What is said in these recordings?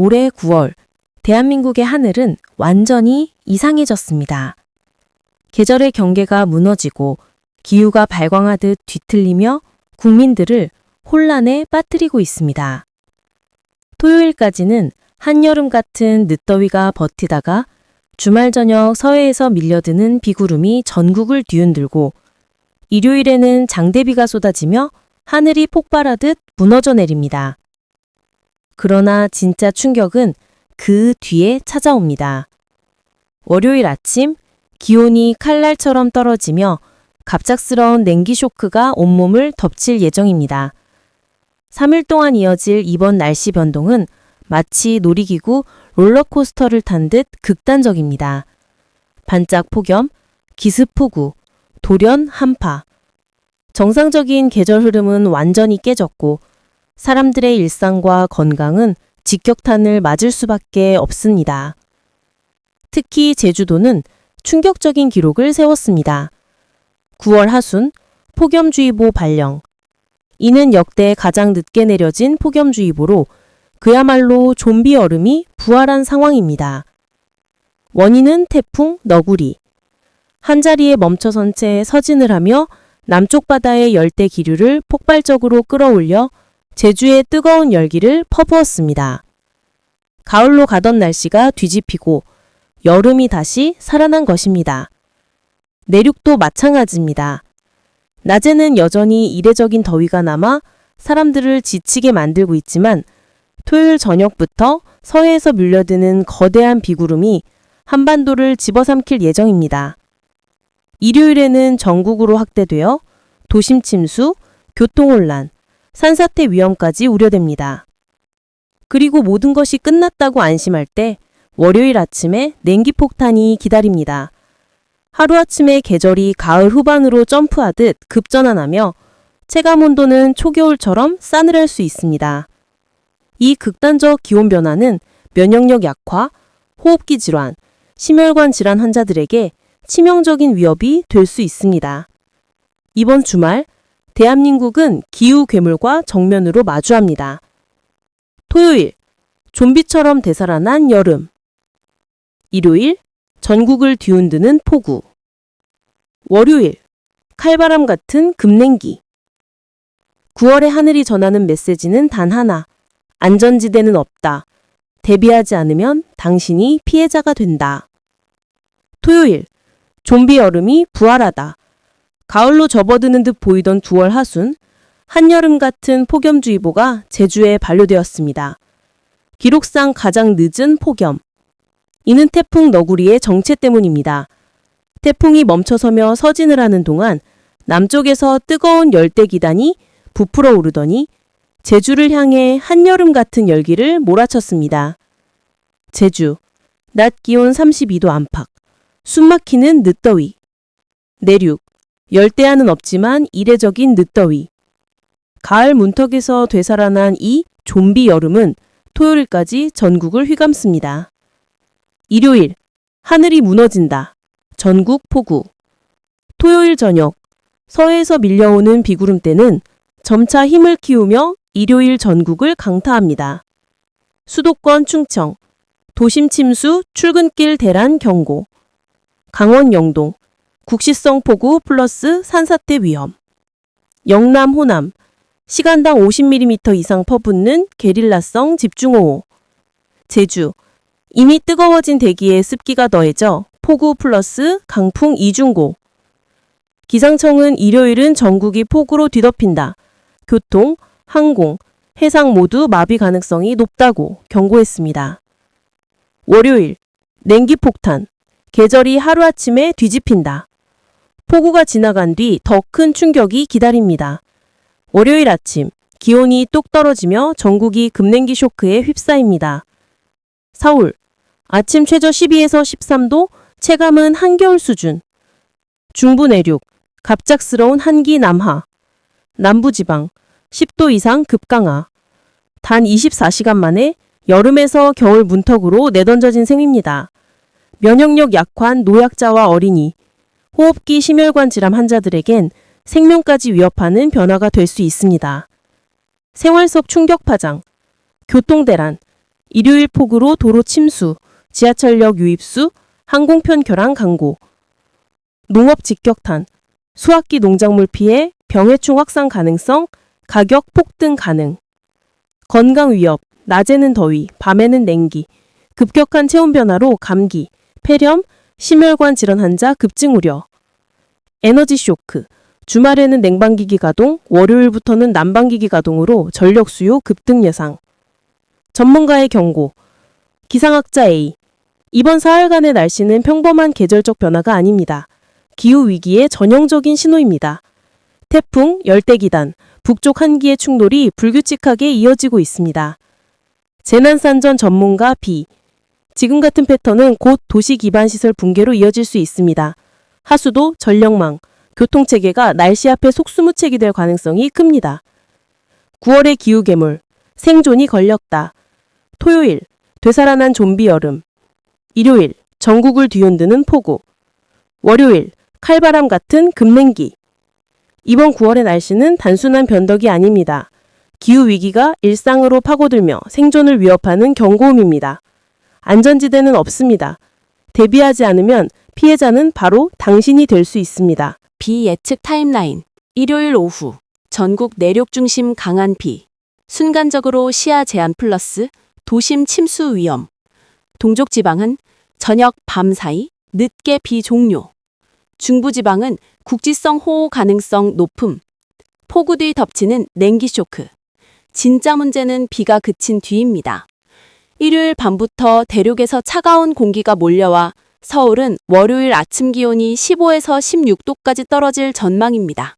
올해 9월 대한민국의 하늘은 완전히 이상해졌습니다. 계절의 경계가 무너지고 기후가 발광하듯 뒤틀리며 국민들을 혼란에 빠뜨리고 있습니다. 토요일까지는 한여름 같은 늦더위가 버티다가 주말 저녁 서해에서 밀려드는 비구름이 전국을 뒤흔들고 일요일에는 장대비가 쏟아지며 하늘이 폭발하듯 무너져 내립니다. 그러나 진짜 충격은 그 뒤에 찾아옵니다. 월요일 아침 기온이 칼날처럼 떨어지며 갑작스러운 냉기 쇼크가 온몸을 덮칠 예정입니다. 3일 동안 이어질 이번 날씨 변동은 마치 놀이기구 롤러코스터를 탄 듯 극단적입니다. 반짝 폭염, 기습 폭우, 돌연 한파. 정상적인 계절 흐름은 완전히 깨졌고 사람들의 일상과 건강은 직격탄을 맞을 수밖에 없습니다. 특히 제주도는 충격적인 기록을 세웠습니다. 9월 하순 폭염주의보 발령. 이는 역대 가장 늦게 내려진 폭염주의보로 그야말로 좀비 얼음이 부활한 상황입니다. 원인은 태풍 너구리. 한자리에 멈춰선 채 서진을 하며 남쪽 바다의 열대 기류를 폭발적으로 끌어올려 제주의 뜨거운 열기를 퍼부었습니다. 가을로 가던 날씨가 뒤집히고 여름이 다시 살아난 것입니다. 내륙도 마찬가지입니다. 낮에는 여전히 이례적인 더위가 남아 사람들을 지치게 만들고 있지만 토요일 저녁부터 서해에서 밀려드는 거대한 비구름이 한반도를 집어삼킬 예정입니다. 일요일에는 전국으로 확대되어 도심 침수, 교통혼란, 산사태 위험까지 우려됩니다. 그리고 모든 것이 끝났다고 안심할 때 월요일 아침에 냉기 폭탄이 기다립니다. 하루아침에 계절이 가을 후반으로 점프하듯 급전환하며 체감 온도는 초겨울처럼 싸늘할 수 있습니다. 이 극단적 기온 변화는 면역력 약화, 호흡기 질환, 심혈관 질환 환자들에게 치명적인 위협이 될 수 있습니다. 이번 주말 대한민국은 기후 괴물과 정면으로 마주합니다. 토요일 좀비처럼 되살아난 여름. 일요일 전국을 뒤흔드는 폭우. 월요일 칼바람 같은 급냉기. 9월의 하늘이 전하는 메시지는 단 하나. 안전지대는 없다. 대비하지 않으면 당신이 피해자가 된다. 토요일 좀비 여름이 부활하다. 가을로 접어드는 듯 보이던 9월 하순, 한여름 같은 폭염주의보가 제주에 반려되었습니다. 기록상 가장 늦은 폭염. 이는 태풍 너구리의 정체 때문입니다. 태풍이 멈춰서며 서진을 하는 동안 남쪽에서 뜨거운 열대 기단이 부풀어 오르더니 제주를 향해 한여름 같은 열기를 몰아쳤습니다. 제주, 낮 기온 32도 안팎, 숨막히는 늦더위. 내륙, 열대야는 없지만 이례적인 늦더위. 가을 문턱에서 되살아난 이 좀비 여름은 토요일까지 전국을 휘감습니다. 일요일, 하늘이 무너진다. 전국 폭우. 토요일 저녁, 서해에서 밀려오는 비구름대는 점차 힘을 키우며 일요일 전국을 강타합니다. 수도권 충청, 도심 침수 출근길 대란 경고. 강원 영동, 국시성 폭우 플러스 산사태 위험. 영남 호남, 시간당 50mm 이상 퍼붓는 게릴라성 집중호우. 제주, 이미 뜨거워진 대기에 습기가 더해져 폭우 플러스 강풍 이중고. 기상청은 일요일은 전국이 폭우로 뒤덮인다. 교통, 항공, 해상 모두 마비 가능성이 높다고 경고했습니다. 월요일, 냉기 폭탄. 계절이 하루아침에 뒤집힌다. 폭우가 지나간 뒤 더 큰 충격이 기다립니다. 월요일 아침 기온이 뚝 떨어지며 전국이 급냉기 쇼크에 휩싸입니다. 서울 아침 최저 12에서 13도, 체감은 한겨울 수준. 중부 내륙 갑작스러운 한기 남하. 남부지방 10도 이상 급강하. 단 24시간 만에 여름에서 겨울 문턱으로 내던져진 셈입니다. 면역력 약한 노약자와 어린이, 호흡기 심혈관 질환 환자들에겐 생명까지 위협하는 변화가 될 수 있습니다. 생활 속 충격 파장, 교통 대란, 일요일 폭우로 도로 침수, 지하철역 유입수, 항공편 결항 강고. 농업 직격탄, 수학기 농작물 피해, 병해충 확산 가능성, 가격 폭등 가능. 건강 위협, 낮에는 더위, 밤에는 냉기, 급격한 체온 변화로 감기, 폐렴, 심혈관 질환 환자 급증 우려. 에너지 쇼크, 주말에는 냉방기기 가동, 월요일부터는 난방기기 가동으로 전력 수요 급등 예상. 전문가의 경고. 기상학자 A. 이번 사흘간의 날씨는 평범한 계절적 변화가 아닙니다. 기후 위기의 전형적인 신호입니다. 태풍, 열대기단, 북쪽 한기의 충돌이 불규칙하게 이어지고 있습니다. 재난산전 전문가 B. 지금 같은 패턴은 곧 도시 기반 시설 붕괴로 이어질 수 있습니다. 하수도, 전력망, 교통체계가 날씨 앞에 속수무책이 될 가능성이 큽니다. 9월의 기후괴물, 생존이 걸렸다. 토요일, 되살아난 좀비 여름. 일요일, 전국을 뒤흔드는 폭우. 월요일, 칼바람 같은 급냉기. 이번 9월의 날씨는 단순한 변덕이 아닙니다. 기후위기가 일상으로 파고들며 생존을 위협하는 경고음입니다. 안전지대는 없습니다. 대비하지 않으면 피해자는 바로 당신이 될 수 있습니다. 비 예측 타임라인. 일요일 오후. 전국 내륙 중심 강한 비. 순간적으로 시야 제한 플러스 도심 침수 위험. 동쪽 지방은 저녁 밤 사이 늦게 비 종료. 중부 지방은 국지성 호우 가능성 높음. 폭우 뒤 덮치는 냉기 쇼크. 진짜 문제는 비가 그친 뒤입니다. 일요일 밤부터 대륙에서 차가운 공기가 몰려와 서울은 월요일 아침 기온이 15에서 16도까지 떨어질 전망입니다.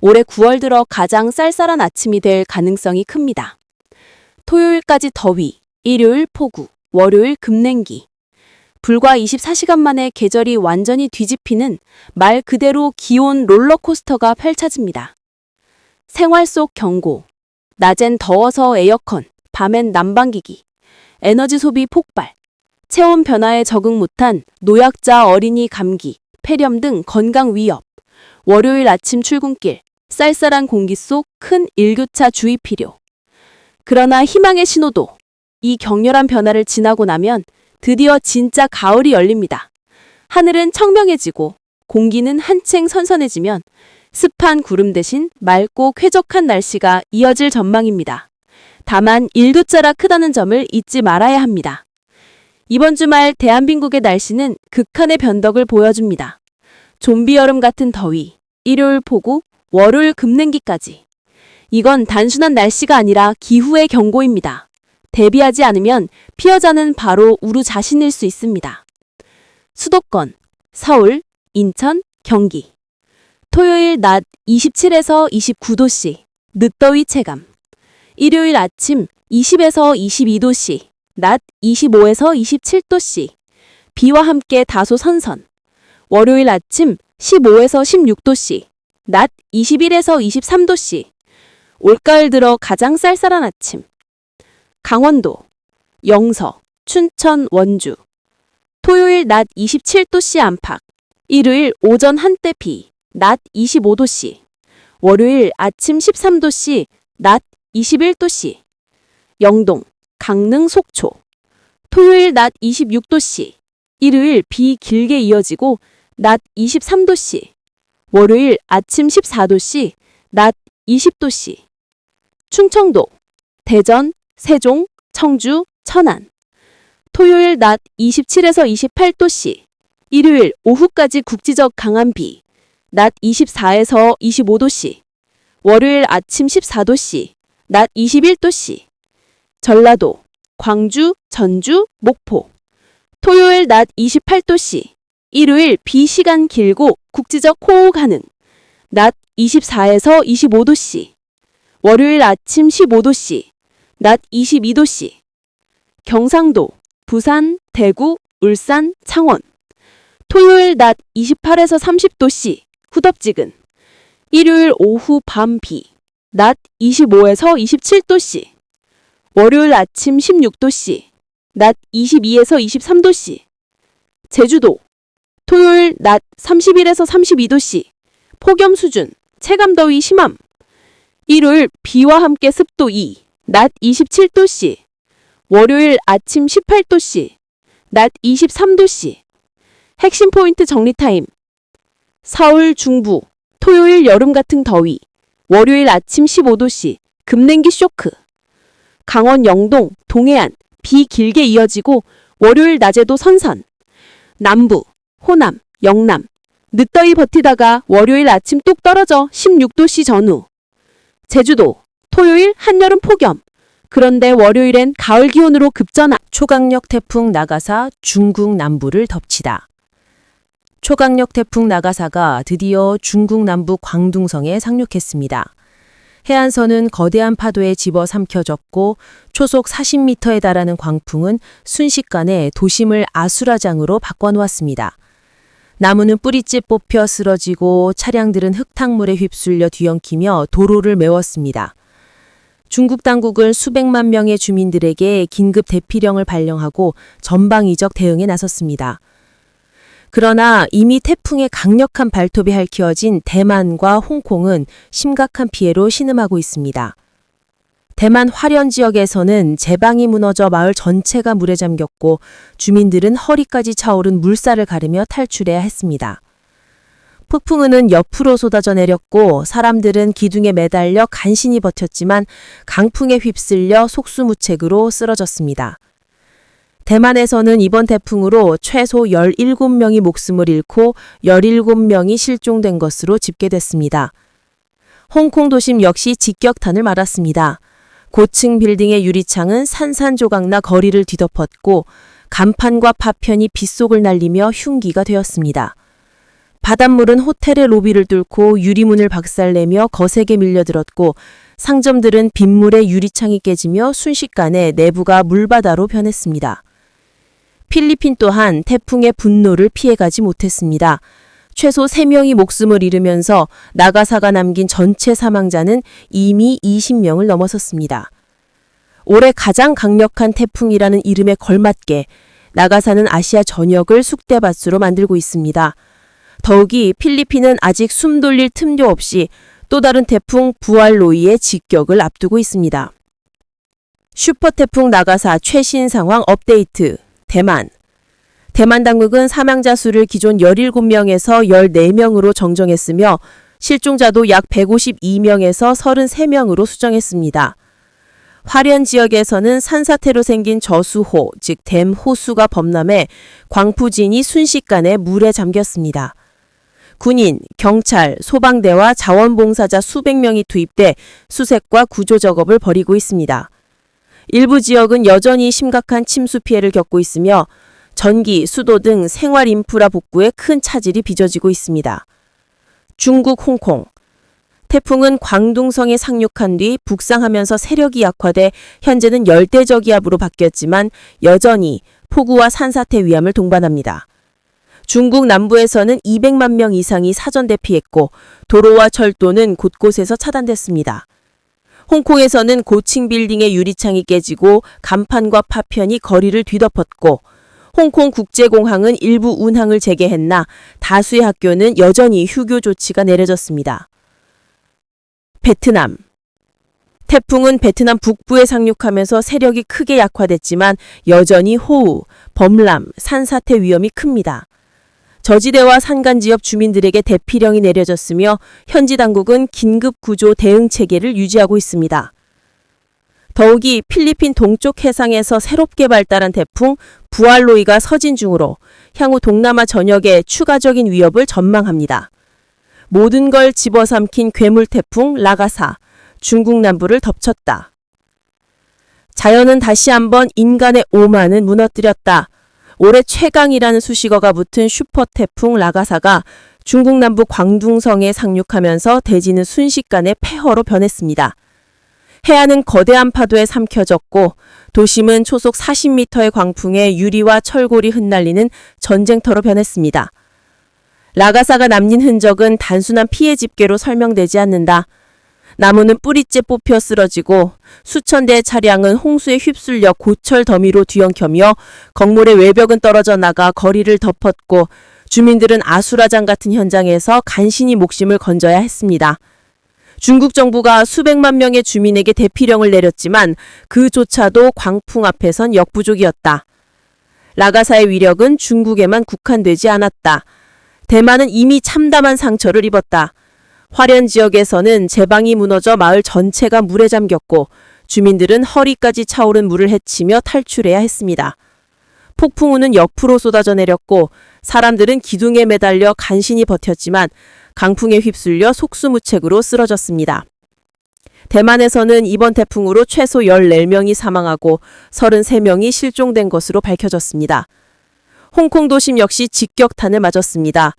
올해 9월 들어 가장 쌀쌀한 아침이 될 가능성이 큽니다. 토요일까지 더위, 일요일 폭우, 월요일 급냉기. 불과 24시간 만에 계절이 완전히 뒤집히는 말 그대로 기온 롤러코스터가 펼쳐집니다. 생활 속 경고. 낮엔 더워서 에어컨, 밤엔 난방기기. 에너지 소비 폭발. 체온 변화에 적응 못한 노약자 어린이 감기, 폐렴 등 건강 위협. 월요일 아침 출근길, 쌀쌀한 공기 속 큰 일교차 주의 필요. 그러나 희망의 신호도 이 격렬한 변화를 지나고 나면 드디어 진짜 가을이 열립니다. 하늘은 청명해지고 공기는 한층 선선해지면 습한 구름 대신 맑고 쾌적한 날씨가 이어질 전망입니다. 다만 일교차가 크다는 점을 잊지 말아야 합니다. 이번 주말 대한민국의 날씨는 극한의 변덕을 보여줍니다. 좀비 여름 같은 더위, 일요일 폭우, 월요일 급냉기까지. 이건 단순한 날씨가 아니라 기후의 경고입니다. 대비하지 않으면 피해자는 바로 우리 자신일 수 있습니다. 수도권, 서울, 인천, 경기. 토요일 낮 27에서 29도씨, 늦더위 체감. 일요일 아침 20에서 22도씨, 낮 25에서 27도씨. 비와 함께 다소 선선. 월요일 아침 15에서 16도씨, 낮 21에서 23도씨. 올가을 들어 가장 쌀쌀한 아침. 강원도, 영서, 춘천, 원주. 토요일 낮 27도씨 안팎. 일요일 오전 한때 비, 낮 25도씨. 월요일 아침 13도씨, 낮 21도씨. 영동, 강릉, 속초. 토요일 낮 26도씨. 일요일 비 길게 이어지고 낮 23도씨. 월요일 아침 14도씨, 낮 20도씨. 충청도, 대전, 세종, 청주, 천안. 토요일 낮 27에서 28도씨. 일요일 오후까지 국지적 강한 비. 낮 24에서 25도씨. 월요일 아침 14도씨. 낮 21도씨. 전라도, 광주, 전주, 목포. 토요일 낮 28도씨. 일요일 비 시간 길고 국지적 호우 가능. 낮 24에서 25도씨. 월요일 아침 15도씨. 낮 22도씨. 경상도, 부산, 대구, 울산, 창원. 토요일 낮 28에서 30도씨. 후덥지근. 일요일 오후 밤 비. 낮 25에서 27도씨. 월요일 아침 16도씨. 낮 22에서 23도씨. 제주도. 토요일 낮 31에서 32도씨. 폭염 수준. 체감더위 심함. 일요일 비와 함께 습도 2. 낮 27도씨. 월요일 아침 18도씨, 낮 23도씨. 핵심 포인트 정리 타임. 서울 중부, 토요일 여름 같은 더위. 월요일 아침 15도씨, 급냉기 쇼크. 강원 영동, 동해안, 비 길게 이어지고 월요일 낮에도 선선. 남부, 호남, 영남. 늦더위 버티다가 월요일 아침 뚝 떨어져 16도씨 전후. 제주도, 토요일 한여름 폭염. 그런데 월요일엔 가을 기온으로 급전환. 초강력 태풍 나가사 중국 남부를 덮치다. 초강력 태풍 나가사가 드디어 중국 남부 광둥성에 상륙했습니다. 해안선은 거대한 파도에 집어삼켜졌고 초속 40m에 달하는 광풍은 순식간에 도심을 아수라장으로 바꿔놓았습니다. 나무는 뿌리째 뽑혀 쓰러지고 차량들은 흙탕물에 휩쓸려 뒤엉키며 도로를 메웠습니다. 중국 당국은 수백만 명의 주민들에게 긴급 대피령을 발령하고 전방위적 대응에 나섰습니다. 그러나 이미 태풍의 강력한 발톱이 핥혀진 대만과 홍콩은 심각한 피해로 신음하고 있습니다. 대만 화련 지역에서는 제방이 무너져 마을 전체가 물에 잠겼고 주민들은 허리까지 차오른 물살을 가르며 탈출해야 했습니다. 폭풍우는 옆으로 쏟아져 내렸고 사람들은 기둥에 매달려 간신히 버텼지만 강풍에 휩쓸려 속수무책으로 쓰러졌습니다. 대만에서는 이번 태풍으로 최소 17명이 목숨을 잃고 17명이 실종된 것으로 집계됐습니다. 홍콩 도심 역시 직격탄을 맞았습니다. 고층 빌딩의 유리창은 산산조각나 거리를 뒤덮었고 간판과 파편이 빗속을 날리며 흉기가 되었습니다. 바닷물은 호텔의 로비를 뚫고 유리문을 박살내며 거세게 밀려들었고 상점들은 빗물에 유리창이 깨지며 순식간에 내부가 물바다로 변했습니다. 필리핀 또한 태풍의 분노를 피해가지 못했습니다. 최소 3명이 목숨을 잃으면서 나가사가 남긴 전체 사망자는 이미 20명을 넘어섰습니다. 올해 가장 강력한 태풍이라는 이름에 걸맞게 나가사는 아시아 전역을 쑥대밭으로 만들고 있습니다. 더욱이 필리핀은 아직 숨 돌릴 틈도 없이 또 다른 태풍 부알로이의 직격을 앞두고 있습니다. 슈퍼 태풍 나가사 최신 상황 업데이트 대만 대만 당국은 사망자 수를 기존 17명에서 14명으로 정정했으며 실종자도 약 152명에서 33명으로 수정했습니다. 화련 지역에서는 산사태로 생긴 저수호, 즉 댐 호수가 범람해 광푸진이 순식간에 물에 잠겼습니다. 군인, 경찰, 소방대와 자원봉사자 수백 명이 투입돼 수색과 구조 작업을 벌이고 있습니다. 일부 지역은 여전히 심각한 침수 피해를 겪고 있으며 전기, 수도 등 생활 인프라 복구에 큰 차질이 빚어지고 있습니다. 중국 홍콩 태풍은 광둥성에 상륙한 뒤 북상하면서 세력이 약화돼 현재는 열대저기압으로 바뀌었지만 여전히 폭우와 산사태 위험을 동반합니다. 중국 남부에서는 200만 명 이상이 사전 대피했고 도로와 철도는 곳곳에서 차단됐습니다. 홍콩에서는 고층 빌딩의 유리창이 깨지고 간판과 파편이 거리를 뒤덮었고 홍콩 국제공항은 일부 운항을 재개했나 다수의 학교는 여전히 휴교 조치가 내려졌습니다. 베트남 태풍은 베트남 북부에 상륙하면서 세력이 크게 약화됐지만 여전히 호우, 범람, 산사태 위험이 큽니다. 저지대와 산간 지역 주민들에게 대피령이 내려졌으며 현지 당국은 긴급 구조 대응 체계를 유지하고 있습니다. 더욱이 필리핀 동쪽 해상에서 새롭게 발달한 태풍 부알로이가 서진 중으로 향후 동남아 전역에 추가적인 위협을 전망합니다. 모든 걸 집어삼킨 괴물 태풍 라가사, 중국 남부를 덮쳤다. 자연은 다시 한번 인간의 오만은 무너뜨렸다. 올해 최강이라는 수식어가 붙은 슈퍼 태풍 라가사가 중국 남부 광둥성에 상륙하면서 대지는 순식간에 폐허로 변했습니다. 해안은 거대한 파도에 삼켜졌고 도심은 초속 40m의 광풍에 유리와 철골이 흩날리는 전쟁터로 변했습니다. 라가사가 남긴 흔적은 단순한 피해 집계로 설명되지 않는다. 나무는 뿌리째 뽑혀 쓰러지고 수천 대의 차량은 홍수에 휩쓸려 고철 더미로 뒤엉켜며 건물의 외벽은 떨어져 나가 거리를 덮었고 주민들은 아수라장 같은 현장에서 간신히 목숨을 건져야 했습니다. 중국 정부가 수백만 명의 주민에게 대피령을 내렸지만 그조차도 광풍 앞에선 역부족이었다. 라가사의 위력은 중국에만 국한되지 않았다. 대만은 이미 참담한 상처를 입었다. 화련 지역에서는 제방이 무너져 마을 전체가 물에 잠겼고 주민들은 허리까지 차오른 물을 헤치며 탈출해야 했습니다. 폭풍우는 옆으로 쏟아져 내렸고 사람들은 기둥에 매달려 간신히 버텼지만 강풍에 휩쓸려 속수무책으로 쓰러졌습니다. 대만에서는 이번 태풍으로 최소 14명이 사망하고 33명이 실종된 것으로 밝혀졌습니다. 홍콩 도심 역시 직격탄을 맞았습니다.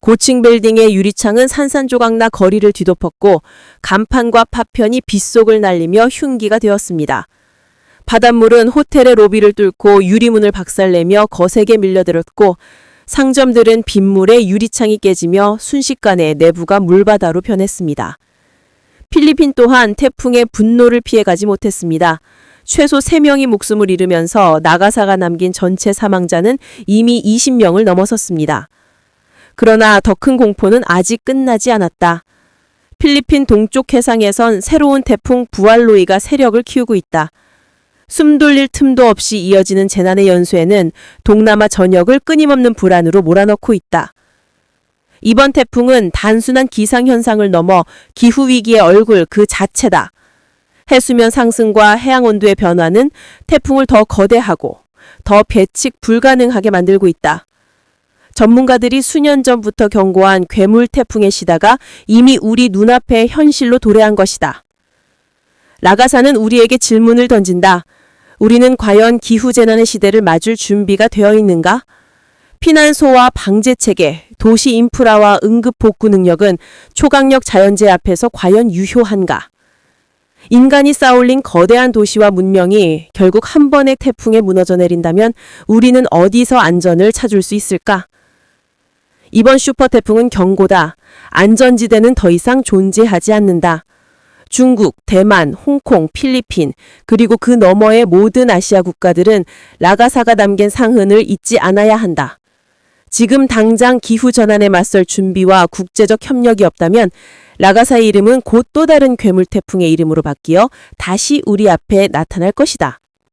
고층 빌딩의 유리창은 산산조각나 거리를 뒤덮었고 간판과 파편이 빗속을 날리며 흉기가 되었습니다. 바닷물은 호텔의 로비를 뚫고 유리문을 박살내며 거세게 밀려들었고 상점들은 빗물에 유리창이 깨지며 순식간에 내부가 물바다로 변했습니다. 필리핀 또한 태풍의 분노를 피해가지 못했습니다. 최소 3명이 목숨을 잃으면서 나가사가 남긴 전체 사망자는 이미 20명을 넘어섰습니다. 그러나 더 큰 공포는 아직 끝나지 않았다. 필리핀 동쪽 해상에선 새로운 태풍 부알로이가 세력을 키우고 있다. 숨 돌릴 틈도 없이 이어지는 재난의 연쇄는 동남아 전역을 끊임없는 불안으로 몰아넣고 있다. 이번 태풍은 단순한 기상현상을 넘어 기후위기의 얼굴 그 자체다. 해수면 상승과 해양 온도의 변화는 태풍을 더 거대하고 더 배측 불가능하게 만들고 있다. 전문가들이 수년 전부터 경고한 괴물 태풍의 시다가 이미 우리 눈앞에 현실로 도래한 것이다. 라가사는 우리에게 질문을 던진다. 우리는 과연 기후재난의 시대를 맞을 준비가 되어 있는가? 피난소와 방제체계, 도시 인프라와 응급 복구 능력은 초강력 자연재해 앞에서 과연 유효한가? 인간이 쌓아올린 거대한 도시와 문명이 결국 한 번의 태풍에 무너져 내린다면 우리는 어디서 안전을 찾을 수 있을까? 이번 슈퍼 태풍은 경고다. 안전지대는 더 이상 존재하지 않는다. 중국, 대만, 홍콩, 필리핀, 그리고 그 너머의 모든 아시아 국가들은 라가사가 담긴 상흔을 잊지 않아야 한다. 지금 당장 기후 전환에 맞설 준비와 국제적 협력이 없다면 라가사의 이름은 곧 또 다른 괴물 태풍의 이름으로 바뀌어 다시 우리 앞에 나타날 것이다.